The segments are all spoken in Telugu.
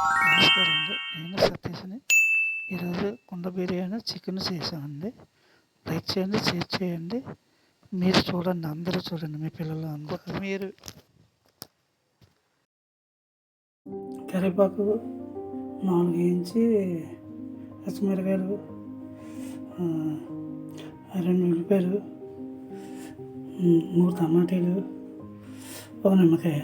నమస్కారం అండి నేను సతీష్ని. ఈరోజు కుండ బిర్యానీ చికెన్ చేసామండి లైక్ చేయండి షేర్ చేయండి. మీరు చూడండి అందరూ చూడండి మీ పిల్లలు అందరూ. మీరు కరివేపాకు నాలుగు వేయించి పచ్చిమిరకాయలు రెండు ఉల్లిపాయలు మూడు టమాటీలు ఒక నిమ్మకాయ.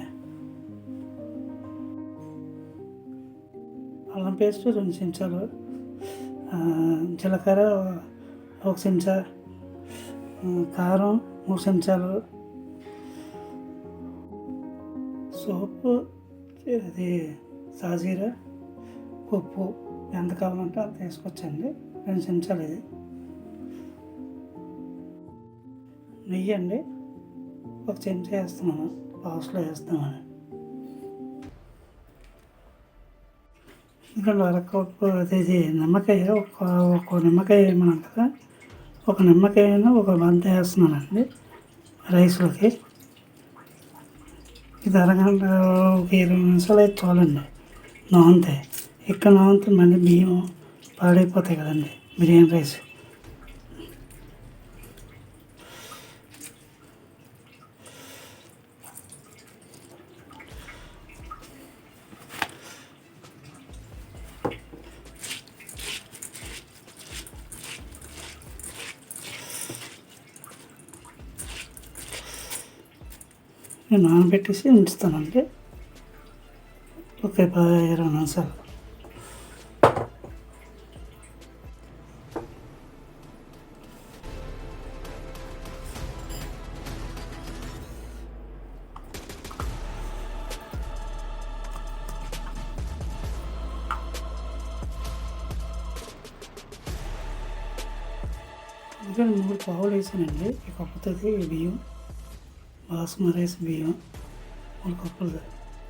అల్లం పేస్ట్ రెండు చెంచాలు జీలకర్ర ఒక చెంచా కారం మూడు చెంచాలు. సోపు అది సాజీర ఉప్పు ఎంత కావాలంటే అంత వేసుకోవచ్చండి. రెండు చెంచాలు ఇది. నెయ్యి అండి. ఒక చెంచా వేస్తున్నాను. పాస్లో వేస్తున్నాను. ఇంకా అరకు అదేది నిమ్మకాయ ఒక ఒక నిమ్మకాయ వేయమన్నాం కదా? ఒక నిమ్మకాయను ఒక బంత వేస్తున్నానండి రైస్లోకి. ఇది అరగంట ఒక ఇరవై నిమిషాలు అయితే చాలండి. నానుతాయి ఇక్కడ నానితే మళ్ళీ బియ్యం పాడైపోతాయి కదండి. బిర్యానీ రైస్. నేను నానబెట్టేసి ఉంచుతానండి ఒక పది ఇరవై నిమిషాలు ఇంకా మూడు పావులు వేసానండి ఈ కప్పుతుంది బియ్యం బాస్మతి రైస్ బియ్యం మూడు కప్పులు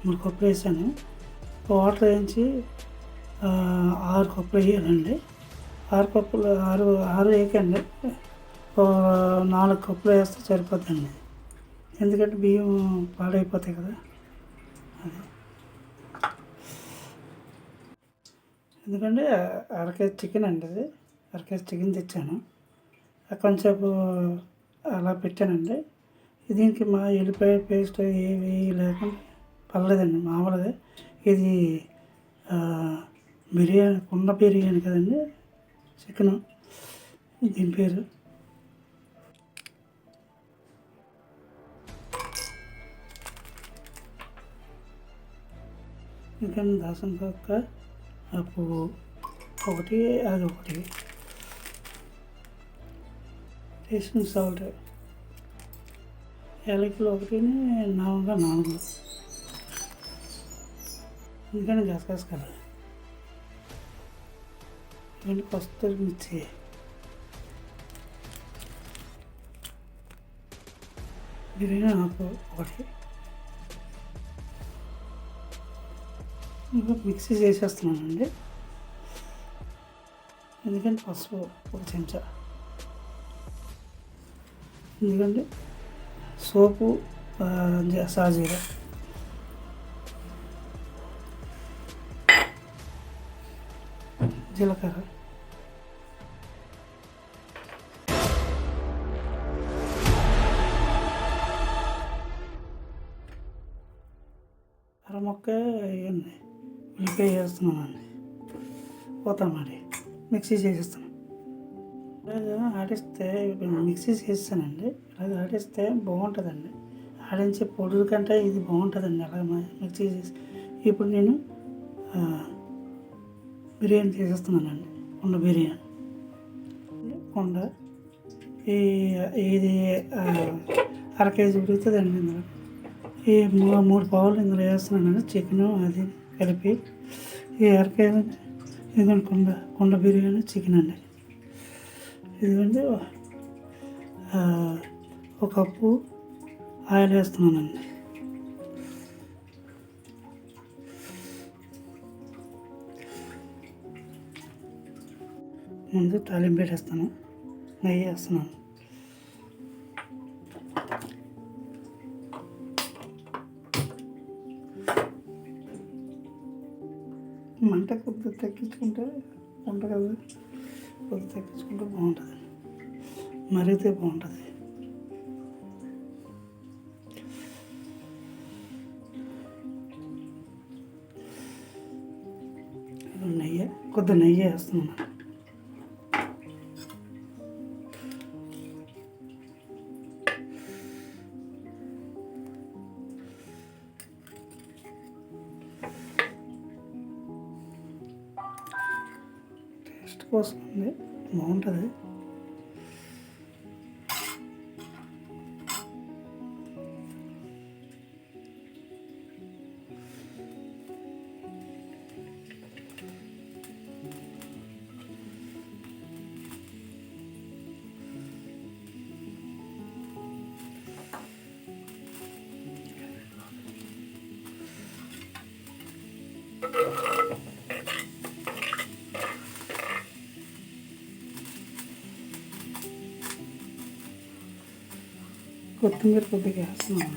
మూడు కప్పులు వేసాను వాటర్ వేయించి ఆరు కప్పులు వేయాలండి. ఆరు కప్పులు ఆరు ఆరు వేయకండి. నాలుగు కప్పులు వేస్తే సరిపోతుందండి ఎందుకంటే బియ్యం పాడైపోతాయి కదా. అది. ఎందుకంటే అర కేజీ చికెన్ అండి అది అర కేజీ చికెన్ తెచ్చాను. కొంచెంసేపు అలా పెట్టానండి. దీనికి మా ఎల్లిపాయ పేస్ట్ ఏవి లేకుండా పర్లేదండి మామూలుగా ఇది బిర్యానీ కుండ బిర్యానీ కదండి చికెన్. దీని పేరు. ఇంకా దాసం పక్క అప్పు పువ్వు ఒకటి అది ఒకటి. Taste salt. యాలకులు ఒకటి నాలుగుగా నాలుగు. ఎందుకంటే గసగస కదా ఇవన్నీ కస్తూరి మిర్చి. బిర్యానీ ఆకు ఒకటి. ఇంకా మిక్సీ చేసేస్తున్నానండి. ఎందుకంటే పసుపు ఒక చెంచా. ఎందుకంటే సోపు ఆ, జ- సాజీర. జీలకర్ర. అర మొక్క వేయండి ఉల్లిపాయ వేస్తున్నానండి. పోతామండి మిక్సీ చేసేస్తాను ఇలాగా ఆడిస్తే మిక్సీ చేస్తానండి. ఇలాగ ఆడిస్తే బాగుంటుందండి. ఆడించే పొడుల కంటే ఇది బాగుంటుందండి అలా మిక్సీ చేసి. ఇప్పుడు నేను బిర్యానీ చేసేస్తున్నానండి. కుండ బిర్యానీ. కుండ ఈ ఇది అర కేజీ ఉడుకుతుందండి ఇందులో. ఈ మూడు మూడు పావులు ఇందులో వేస్తున్నానండి. చికెన్ అది కలిపి. ఈ అర కేజీ ఇది కుండ కుండ బిర్యానీ చికెన్ అండి. ఇదిగోండి. ఒక కప్పు ఆయిల్ వేస్తున్నానండి. ముందు తాలింపు పెట్టేస్తాను. నెయ్యి వేస్తున్నాను. మంట కొద్దిగా తగ్గించుకుంటే వంట కదా. కొద్దిగా తగ్గించుకుంటే బాగుంటుంది. మరిగితే బాగుంటుంది. నెయ్యి కొద్దిగా నెయ్యి వేస్తున్నాను. కొత్తిమీర కొద్దిగా వేస్తున్నాను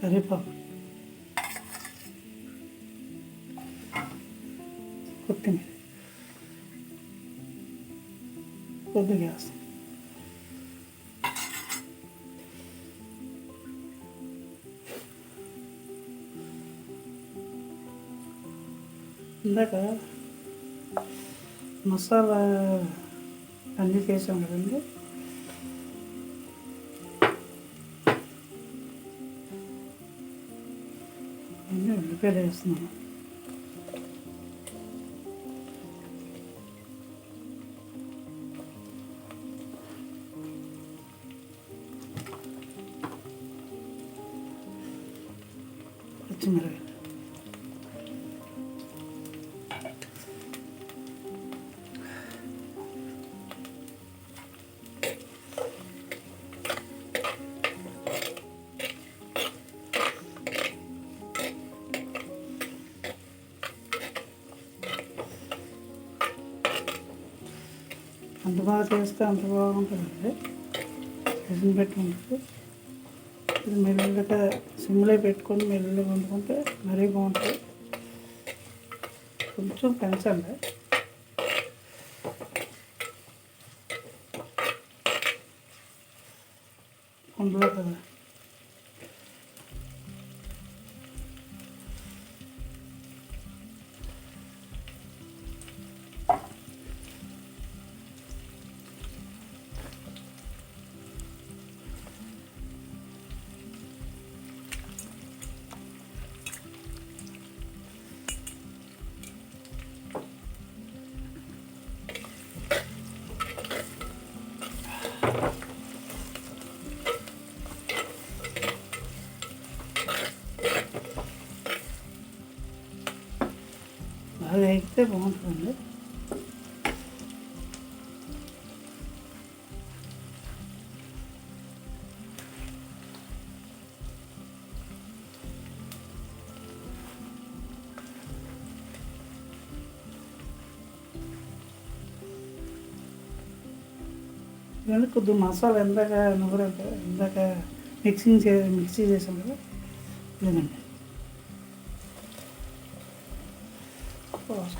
కరివేపాకు కొత్తిమీర కొద్దిగా వేస్తాం ఇందాక మసాలా అన్నీ చేసాం కదండి. అన్నీ ఉల్లిపాయలు వేస్తున్నాను. బాగా చేస్తే అంత బాగుంటుందండి సీజన్ పెట్టి ఉంటుంది ఇది మెల్లిగా సిమ్లో పెట్టుకొని మెల్లిగా వండుకుంటే మరీ బాగుంటుంది. కొంచెం పెంచండి. బాగా బాగుంటుంది. బాగుంటుందండి కొద్దిగా మసాలా ఎందాక నూర ఎంతగా మిక్సింగ్ చే మిక్సీ చేసాం కదా లేదండి.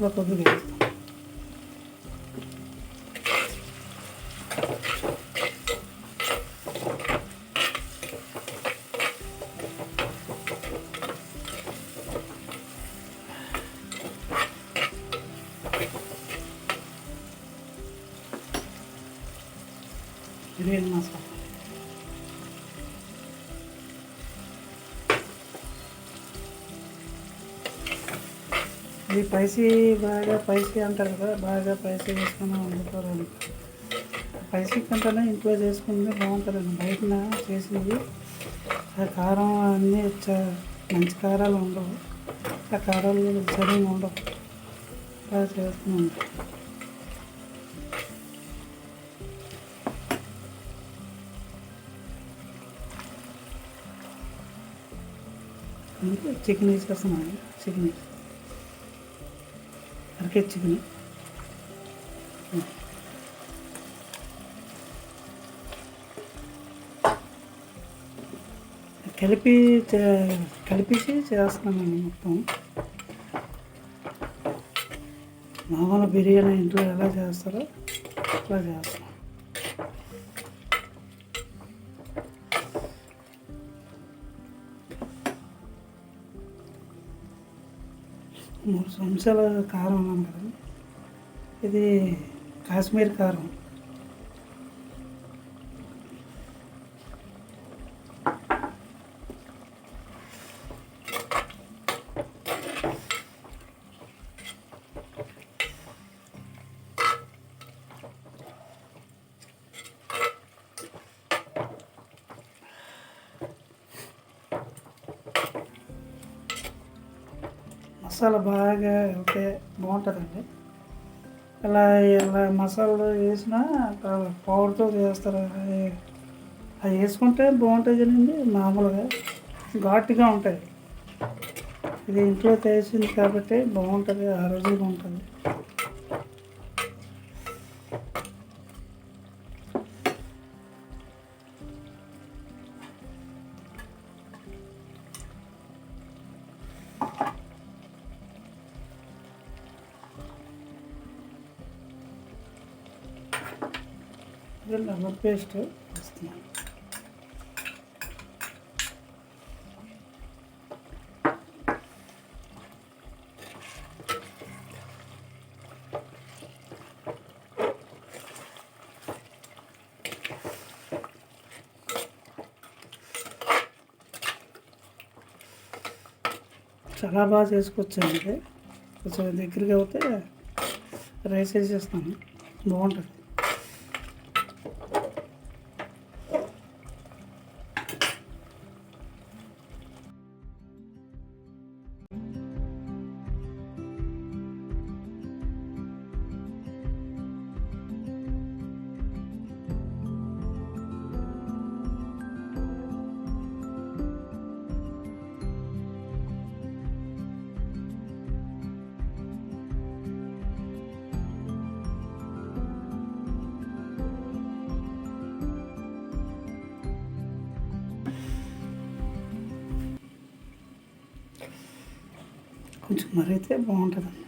లాస్ట్లో కొద్దిగా ఇది పైసీ బాగా పైసీ అంటారు కదా బాగా పైసీ వేసుకుని వండుకోవాలి పైసీ కంటేనే ఇంట్లో చేసుకుంటే బాగుంటుందండి బయటన చేసినవి ఆ కారం అన్నీ చ- మంచి కారాలు ఉండవు. ఆ కారాలు సరిగా ఉండవు. అలా చేస్తున్నాను చికెన్ తీసుకొస్తున్నాను చికెన్ ఉడికించింది కలిపి కలిపేసి చేస్తున్నామండి మొత్తం. మామూలు బిర్యానీ ఇంట్లో ఎలా చేస్తారో అలా చేస్తాం మూడు చెంచాల కారం అన్నాను కదా. ఇది కాశ్మీర్ కారం. మసాలా బాగా వెళ్తే బాగుంటుందండి. ఇలా ఇలా మసాలాలు వేసినా పౌడర్తో చేస్తారు. అది వేసుకుంటే బాగుంటుంది కదండి మామూలుగా ఘాటుగా ఉంటాయి. ఇది ఇంట్లో చేసింది కాబట్టి బాగుంటుంది ఆరోగ్యంగా ఉంటుంది. ఇది లెమన్ పేస్ట్ వేస్తున్నాను చాలా బాగా చేసుకొచ్చానండి కొంచెం దగ్గరగా అవుతే రైస్ వేసేస్తాను బాగుంటుంది కొంచెం మరైతే బాగుంటుందండి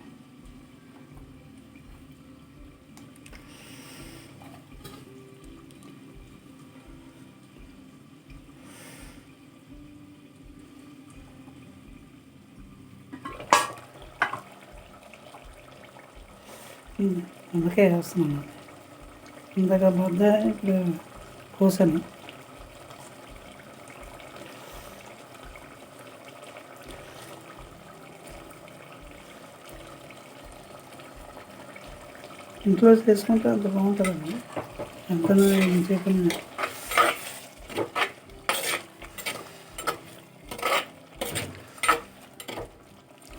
ఉమ్, అందుకే వేస్తున్నాను ఇందాక బద్ద ఇప్పుడు కోసాను ఇంట్లో చేసుకుంటే అంత బాగుంటుందండి ఎంత చెప్పిన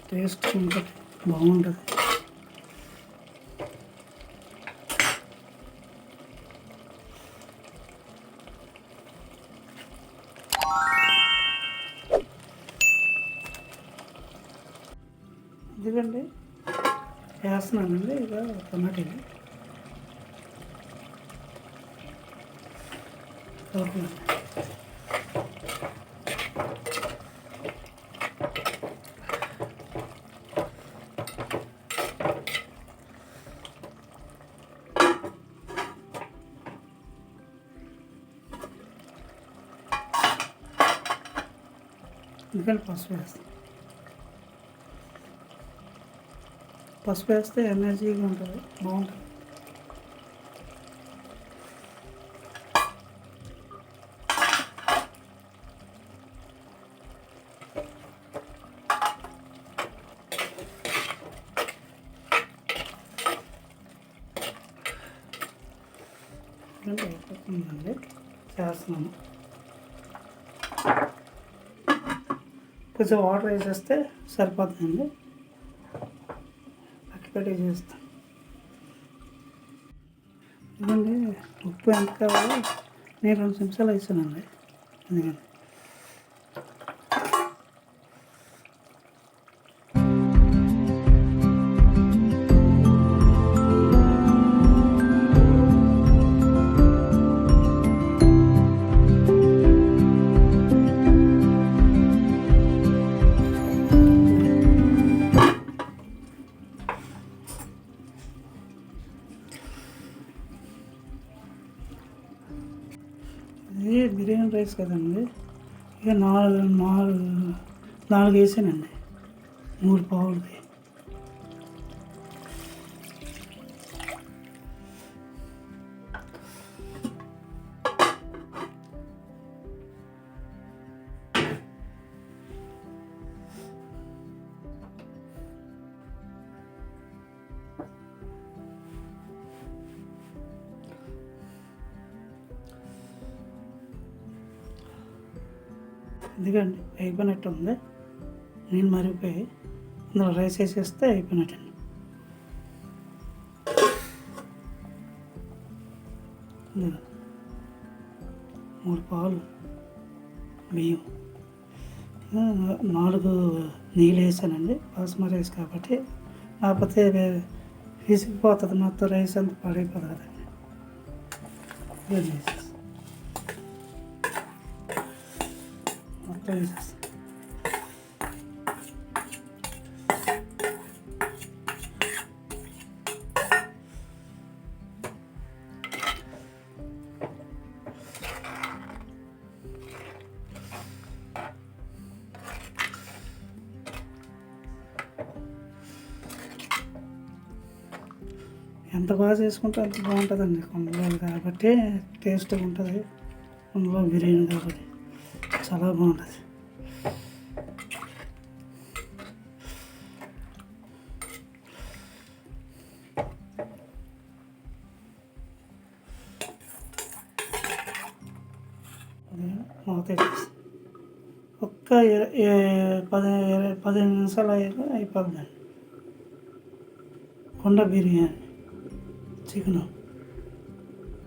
టేస్ట్ ఉంటుంది బాగుంటుంది. వేస్తున్నానండి ఇక టమాటాలు ఓకే ఎందుకంటే పసుపు వేస్తాను పసుపు వేస్తే ఎనర్జీగా ఉంటుంది. బాగుంటుంది. అయిపోతుందండి. చేస్తున్నాను కొంచెం వాటర్ వేసేస్తే సరిపోతుందండి. పక్కపెట్టి చేస్తాం. ఇదండి ఉప్పు ఎంత కావాలో? నేను రెండు నిమిషాలు వేసానండి అందుకని బిర్యానీ కదండి. ఇక నాలుగు నాలుగు నాలుగు వేసానండి. మూడు పావులకి ఎందుకండి అయిపోయినట్టు ఉంది నేను మరిగిపోయి అందులో రైస్ వేసేస్తే అయిపోయినట్టండి మూడు పాలు బియ్యం. నాలుగు నీళ్ళు వేసానండి. బాస్మతి రైస్ కాబట్టి. కాకపోతే విసిగిపోతుంది మొత్తం రైస్ అంతా పడైపోతుంది కదండి. ఇవన్నీ ఎంత బాగా చేసుకుంటే అంత బాగుంటుందండి కొండలో. కాబట్టి టేస్ట్గా ఉంటుంది. కొండలో బిర్యానీ కాబట్టి. చాలా బాగుంటుంది అది మూత పెట్టేసి. ఒక్క ఇర- ఏ- పది ఇరవై- పదిహేను నిమిషాలు అయ్యాక అయిపోతుందండి కొండ బిర్యానీ చికెన్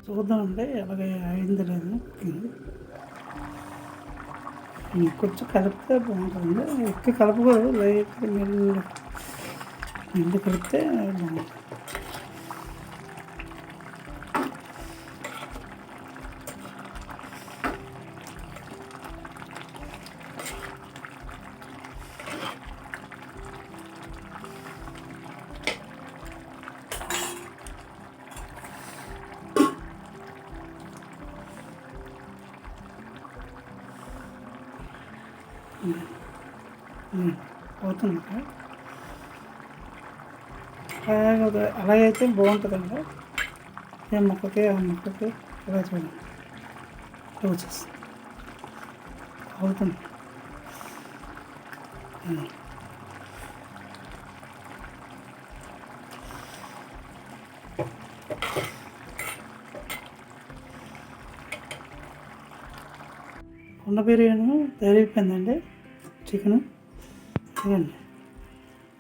చూద్దామండి ఎలాగ అయింది లేదు కుకింగ్ కొంచెం కలిపితే బాగుంటుంది. ఎక్కువ కలపకూడదు. లైట్ మెల్లి మెల్లి కలిపితే బాగుంటుంది. బాగుంటుందండి ఏ మొక్కకి ఆ మొక్కకి ఇలా చూడండి ఇలా అవుతుంది. ఉమ్. కుండ బిర్యానీ తయారైపోయిందండి. చికెన్. చూడండి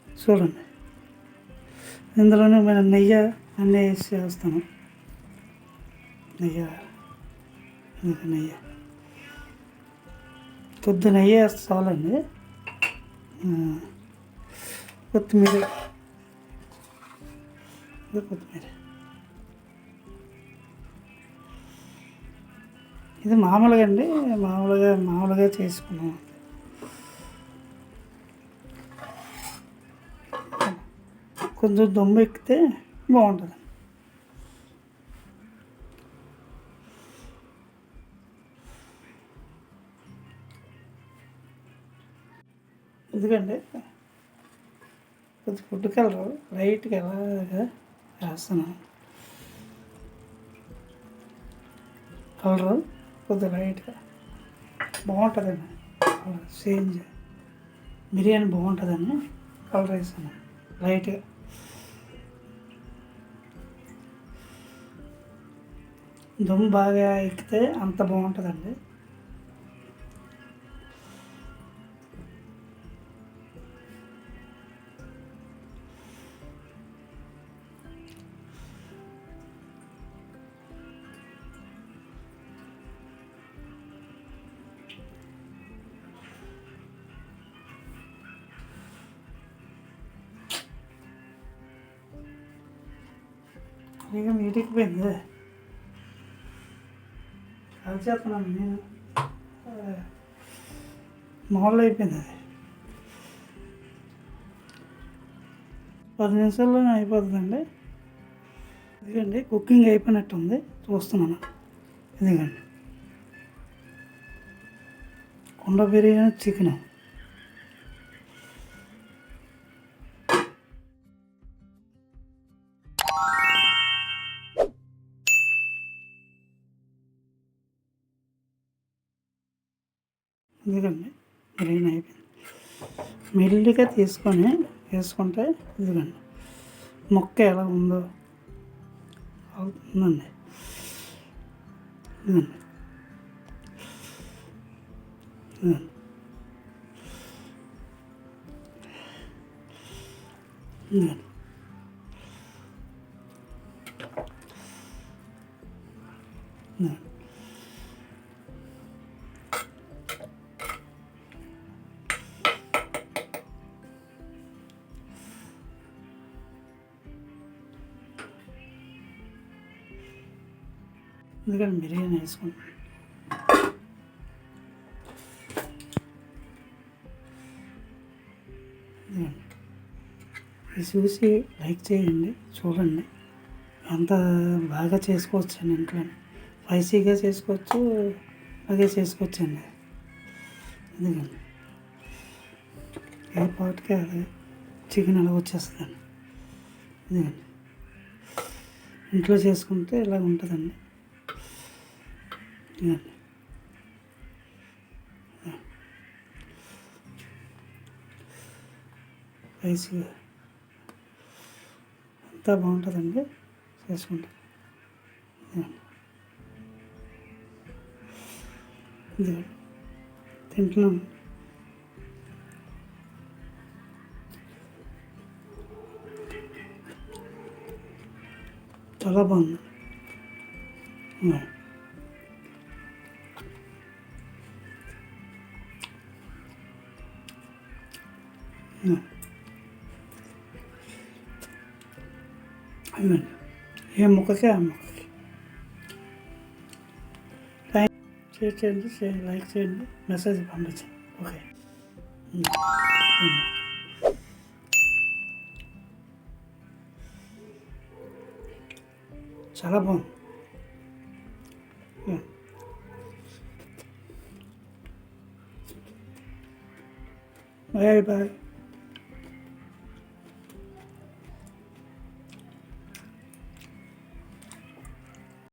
చూడండి. ఇందులోనే మన నెయ్యి అన్నీ వేసి చేస్తాను నెయ్యి నెయ్యి. కొద్ది నెయ్యి వేస్తే చాలండి. కొత్తిమీర. కొత్తిమీర. ఇది మామూలుగా అండి మామూలుగా మామూలుగా చేసుకున్నాం కొంచెం దుమ్ము ఎక్కితే బాగుంటుంది. ఎందుకంటే కొంచెం ఫుడ్ కలర్ లైట్గా ఎలాగా వేస్తున్నాను. కలరు కొద్దిగా లైట్గా బాగుంటుందండి. Colour change. బిర్యానీ బాగుంటుందని కలర్ వేసాను లైట్గా దమ్ బాగా ఎక్కితే అంత బాగుంటుందండి ఇక మీటికి పోయింది అది చేస్తున్నాను నేను. మామూలు అయిపోయింది అది పది నిమిషాల్లోనే అయిపోతుందండి. ఇదిగండి కుకింగ్ అయిపోయినట్టు ఉంది చూస్తున్నాను. ఇదిగండి. కుండ బిర్యానీ చికెన్. మెల్లిగా తీసుకొని వేసుకుంటే ఇదిగండి. మొక్క ఎలా ఉందో అవుతుందండి. ఇదండి ఇదండి ఎందుకంటే బిర్యానీ వేసుకుంటాను. ఇది చూసి లైక్ చేయండి చూడండి. అంత బాగా చేసుకోవచ్చు అండి ఇంట్లో స్పైసీగా చేసుకోవచ్చు అలాగే చేసుకోవచ్చు అండి ఎందుకండి ఏ పాటుకి అది చికెన్ అలా వచ్చేస్తుందండి. ఎందుకండి ఇంట్లో చేసుకుంటే ఇలా ఉంటుందండి. ఇదిగోండి స్పైసీగా అంతా బాగుంటుందండి చేసుకుంటాం ఇదిగోండి. ఇదిగోండి. తింటున్నాం చాలా బాగుంది ఏ ముఖకే ఆ ముఖకి లైక్ షేర్ చేయండి షేర్ లైక్ చేయండి మెసేజ్ పంపించండి ఓకే చాలా బాగుంది ఉమ్. Bye bye